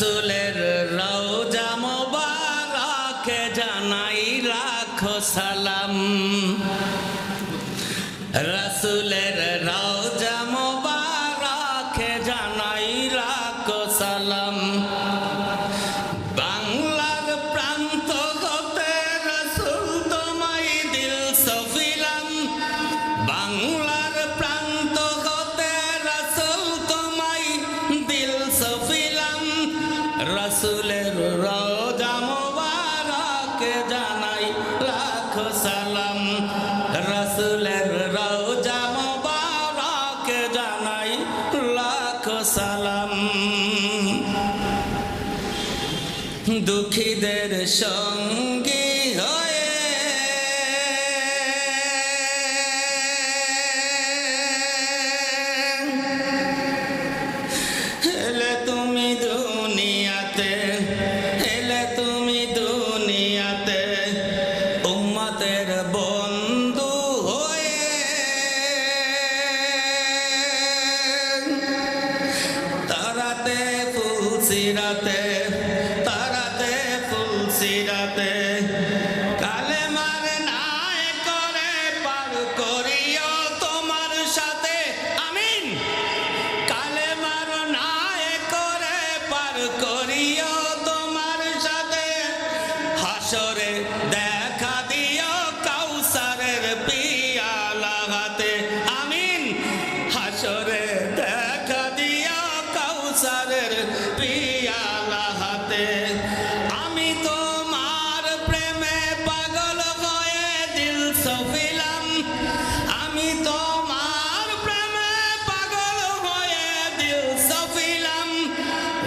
রাসুলের রওজা মোবারকে জানাই রাখো সালাম। রাসুলের রওজা মোবারকে জানাই রাখো সালাম। রসুলের রোজা মোবারক জানাই লাখ সালাম। রসুলের রোজা মোবারক জানাই লাখ সালাম। দুঃখীদের সঙ্গী হয়ে ফুলসিরাতে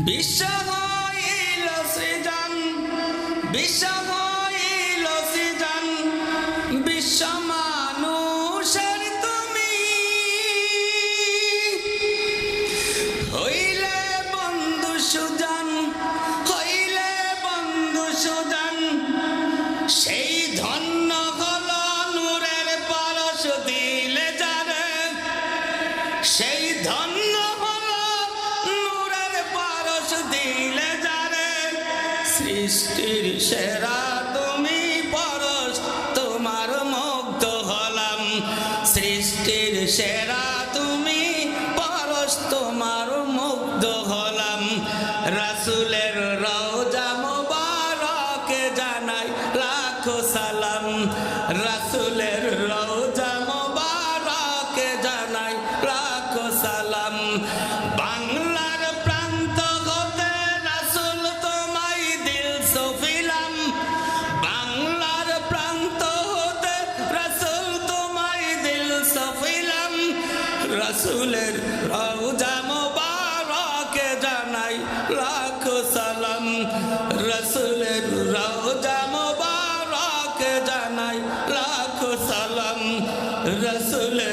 বিশ্ব হইল সৃজন বিশ্ব হইল সৃজন বিশ্ব মানুষের তুমি। হইলে বন্ধু সুজন, হইলে বন্ধু সুজন, সেই ধন্য হল নূরের পরশ দিলে যারে, সেই সৃষ্টির সেরা তুমি পরশ, তোমার মুগ্ধ হলাম। সৃষ্টির সেরা তুমি পরশ, তোমার মুগ্ধ হলাম। রাসুলের রওজা মোবারকে জানাই লাখো সালাম। রাসুলের রাসুলের রওজা মোবারকে জানাই লাখ সালাম। রাসুলের রওজা মোবারকে জানাই লাখ সালাম। রাসুলের